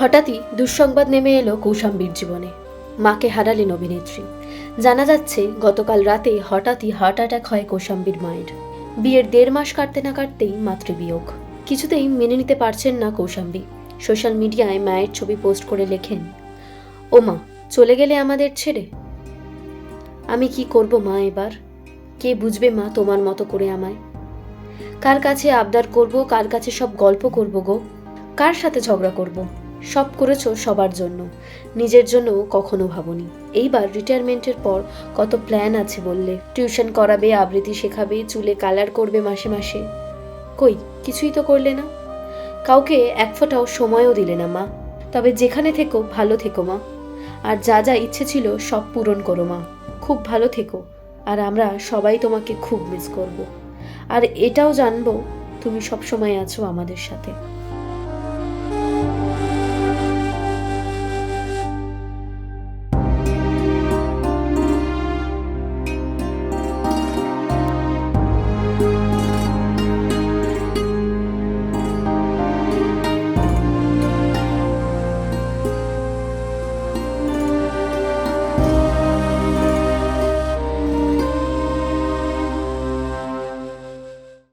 হঠাৎই দুঃসংবাদ নেমে এলো কৌশাম্বীর জীবনে। মাকে হারালেন অভিনেত্রী। জানা যাচ্ছে, গতকাল রাতে হঠাৎই হার্ট অ্যাটাক হয় কৌশাম্বীর মায়ের। বিয়ের দেড় মাস কাটতে না কাটতেই মাতৃবিয়োগ। কিছুতেই মেনে নিতে পারছেন না কৌশাম্বী। সোশ্যাল মিডিয়ায় মায়ের ছবি পোস্ট করে লেখেন ও মা চলে গেলে আমাদের ছেড়ে? আমি কি করব মা এবার? কে বুঝবে মা তোমার মতো করে আমায়? কার কাছে আবদার করব, কার কাছে সব গল্প করব গো? কার সাথে ঝগড়া করব? সব করেছ সবার জন্য। নিজের জন্য কখনো ভাবনি। এইবার রিটায়ারমেন্টের পর কত প্ল্যান আছে বললে। টিউশন করাবে, আবৃত্তি শেখাবে, চুলে কালার করবে মাসে মাসে। কই, কিছুই তো করলে না। কাউকে এক ফোঁটাও সময়ও দিলে না মা। তবে যেখানে থেকো, ভালো থেকো মা। আর যা যা ইচ্ছে ছিল সব পূরণ করো মা। খুব ভালো থেকো। আর আমরা সবাই তোমাকে খুব মিস করব। আর এটাও জানব, তুমি সব সময় আছো আমাদের সাথে।